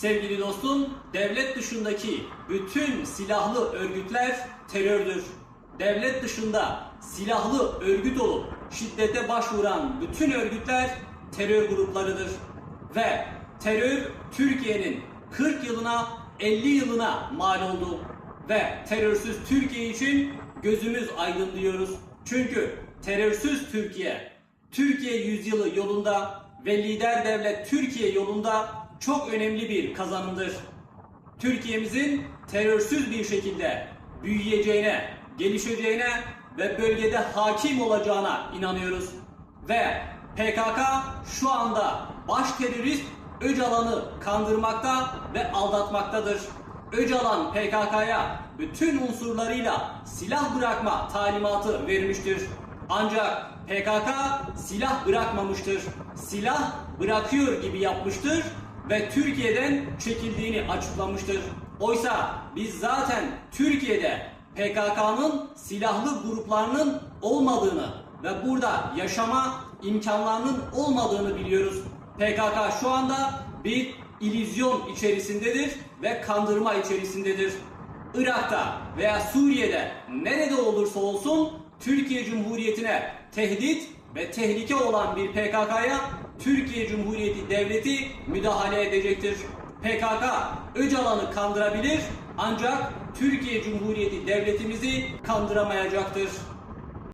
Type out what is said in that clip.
Sevgili dostum, devlet dışındaki bütün silahlı örgütler terördür. Devlet dışında silahlı örgüt olup şiddete başvuran bütün örgütler terör gruplarıdır. Ve terör Türkiye'nin 40 yılına 50 yılına mal oldu. Ve terörsüz Türkiye için gözümüz aydın diyoruz. Çünkü terörsüz Türkiye, Türkiye yüzyılı yolunda ve lider devlet Türkiye yolunda çok önemli bir kazanımdır. Türkiye'mizin terörsüz bir şekilde büyüyeceğine, gelişeceğine ve bölgede hakim olacağına inanıyoruz. Ve PKK şu anda baş terörist Öcalan'ı kandırmakta ve aldatmaktadır. Öcalan PKK'ya bütün unsurlarıyla silah bırakma talimatı vermiştir. Ancak PKK silah bırakmamıştır. Silah bırakıyor gibi yapmıştır ve Türkiye'den çekildiğini açıklamıştır. Oysa biz zaten Türkiye'de PKK'nın silahlı gruplarının olmadığını ve burada yaşama imkanlarının olmadığını biliyoruz. PKK şu anda bir illüzyon içerisindedir ve kandırma içerisindedir. Irak'ta veya Suriye'de nerede olursa olsun Türkiye Cumhuriyeti'ne tehdit ve tehlike olan bir PKK'ya Türkiye Cumhuriyeti Devleti müdahale edecektir. PKK Öcalan'ı kandırabilir ancak Türkiye Cumhuriyeti Devletimizi kandıramayacaktır.